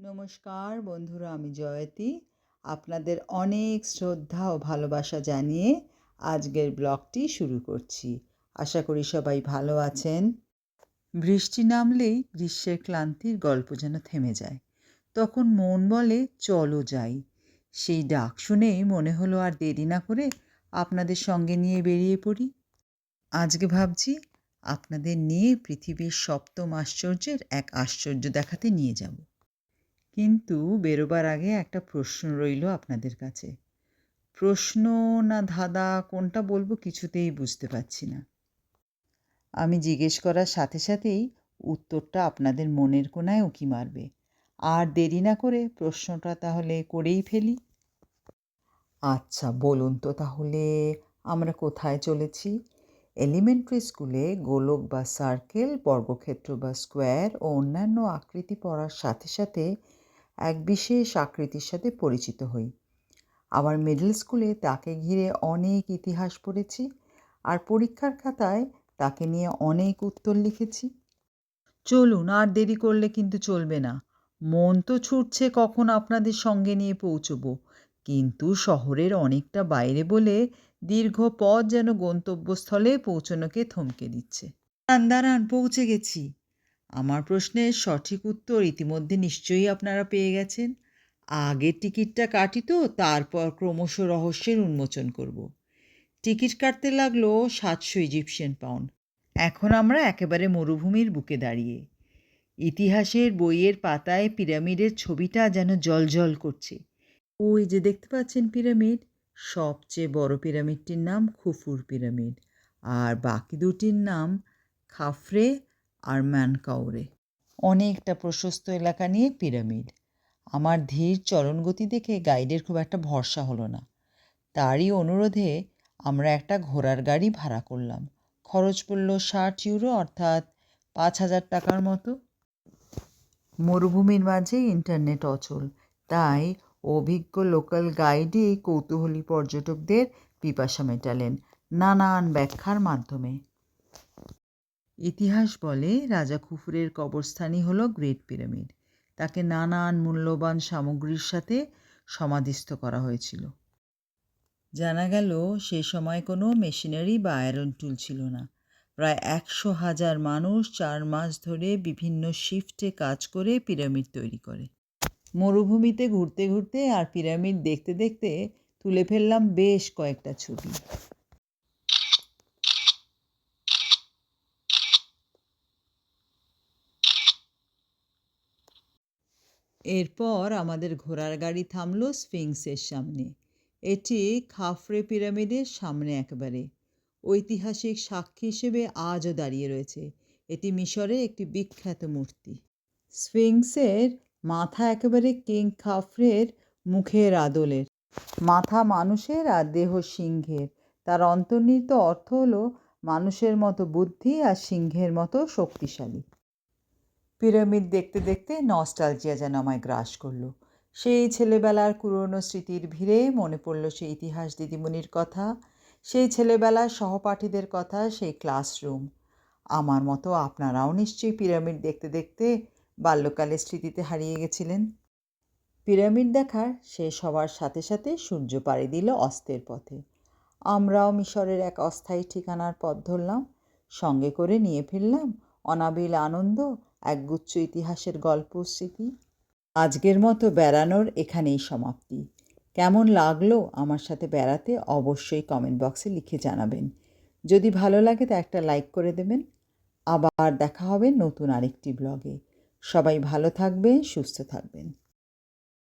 নমস্কার বন্ধুরা, আমি জয়তী। আপনাদের অনেক শ্রদ্ধা ও ভালোবাসা জানিয়ে আজকের ব্লগটি শুরু করছি। আশা করি সবাই ভালো আছেন। বৃষ্টি নামলেই গ্রীষ্মের ক্লান্তির গল্প যেন থেমে যায়। তখন মন বলে, চলো যাই। সেই ডাক শুনেই মনে হলো আর দেরি না করে আপনাদের সঙ্গে নিয়ে বেরিয়ে পড়ি। আজকে ভাবছি, আপনাদের নিয়ে পৃথিবীর সপ্তম আশ্চর্যের এক আশ্চর্য দেখাতে নিয়ে যাব। কিন্তু বেরোবার আগে একটা প্রশ্ন রইল আপনাদের কাছে। প্রশ্ন না ধাঁধা কোনটা বলব কিছুতেই বুঝতে পারছি না। আমি জিজ্ঞেস করার সাথে সাথেই উত্তরটা আপনাদের মনের কোনায় উঁকি মারবে। আর দেরি না করে প্রশ্নটা তাহলে করেই ফেলি। আচ্ছা বলুন তো তাহলে আমরা কোথায় চলেছি? এলিমেন্টারি স্কুলে গোলক বা সার্কেল, বর্গক্ষেত্র বা স্কোয়ার ও অন্যান্য আকৃতি পড়ার সাথে সাথে এক বিশেষ আকৃতির সাথে পরিচিত হই। আবার মিডল স্কুলে তাকে ঘিরে অনেক ইতিহাস পড়েছি আর পরীক্ষার খাতায় তাকে নিয়ে অনেক উত্তর লিখেছি। চলুন, আর দেরি করলে কিন্তু চলবে না। মন তো ছুটছে কখন আপনাদের সঙ্গে নিয়ে পৌঁছবো। কিন্তু শহরের অনেকটা বাইরে বলে দীর্ঘ পথ যেন গন্তব্যস্থলে পৌঁছনোকে থমকে দিচ্ছে। দাঁড়ান, পৌঁছে গেছি। আমার প্রশ্নের সঠিক উত্তর ইতিমধ্যে নিশ্চয়ই আপনারা পেয়ে গেছেন। আগের টিকিটটা কাটি তো, তারপর ক্রমশ রহস্যের উন্মোচন করব। টিকিট কাটতে লাগল সাতশো ইজিপশিয়ান পাউন্ড। এখন আমরা একেবারে মরুভূমির বুকে দাঁড়িয়ে। ইতিহাসের বইয়ের পাতায় পিরামিডের ছবিটা যেন জলজল করছে। ওই যে দেখতে পাচ্ছেন পিরামিড, সবচেয়ে বড় পিরামিডটির নাম খুফুর পিরামিড। আর বাকি দুটির নাম খাফরে আর ম্যানকাউরে অনেকটা প্রশস্ত এলাকা নিয়ে পিরামিড। আমার ধীর চলনগতি দেখে গাইডের খুব একটা ভরসা হলো না। তারই অনুরোধে আমরা একটা ঘোড়ার গাড়ি ভাড়া করলাম। খরচ পড়ল ষাট ইউরো অর্থাৎ পাঁচ হাজার টাকার মতো। মরুভূমির মাঝে ইন্টারনেট অচল, তাই অভিজ্ঞ লোকাল গাইডই কৌতূহলী পর্যটকদের পিপাসা মেটালেন নানান ব্যাখ্যার মাধ্যমে। ইতিহাস বলে রাজা খুফুরের কবরস্থানই হল গ্রেট পিরামিড। তাকে নানান মূল্যবান সামগ্রীর সাথে সমাধিস্থ করা হয়েছিল। জানা গেল সে সময় কোনো মেশিনারি বা আয়রন টুল ছিল না। প্রায় একশো হাজার মানুষ চার মাস ধরে বিভিন্ন শিফটে কাজ করে পিরামিড তৈরি করে। মরুভূমিতে ঘুরতে ঘুরতে আর পিরামিড দেখতে দেখতে তুলে ফেললাম বেশ কয়েকটা ছবি। এরপর আমাদের ঘোড়ার গাড়ি থামল স্ফিংসের সামনে। এটি খাফরে পিরামিডের সামনে একবারে। ঐতিহাসিক সাক্ষী হিসেবে আজও দাঁড়িয়ে রয়েছে। এটি মিশরের একটি বিখ্যাত মূর্তি। স্ফিংসের মাথা একেবারে কিং খাফরের মুখের আদলের। মাথা মানুষের আর দেহ সিংহের। তার অন্তর্নিহিত অর্থ হলো মানুষের মতো বুদ্ধি আর সিংহের মতো শক্তিশালী। পিরামিড দেখতে দেখতে নস্টালজিয়া যেন আমায় গ্রাস করল। সেই ছেলেবেলার পুরনো স্মৃতির ভিড়ে মনে পড়ল সেই ইতিহাস দিদিমণির কথা, সেই ছেলেবেলার সহপাঠীদের কথা, সেই ক্লাসরুম। আমার মতো আপনারাও নিশ্চয়ই পিরামিড দেখতে দেখতে বাল্যকালের স্মৃতিতে হারিয়ে গেছিলেন। পিরামিড দেখার সে সবার সাথে সাথে সূর্য পাড়ি দিল অস্তের পথে। আমরাও মিশরের এক অস্থায়ী ঠিকানার পথ ধরলাম, সঙ্গে করে নিয়ে ফিরলাম অনাবিল আনন্দ, একগুচ্ছ ইতিহাসের গল্প স্মৃতি। আজকের মতো বেড়ানোর এখানেই সমাপ্তি। কেমন লাগল আমার সাথে বেড়াতে অবশ্যই কমেন্ট বক্সে লিখে জানাবেন। যদি ভালো লাগে তা একটা লাইক করে দেবেন। আবার দেখা হবে নতুন আরেকটি ব্লগে। সবাই ভালো থাকবেন, সুস্থ থাকবেন।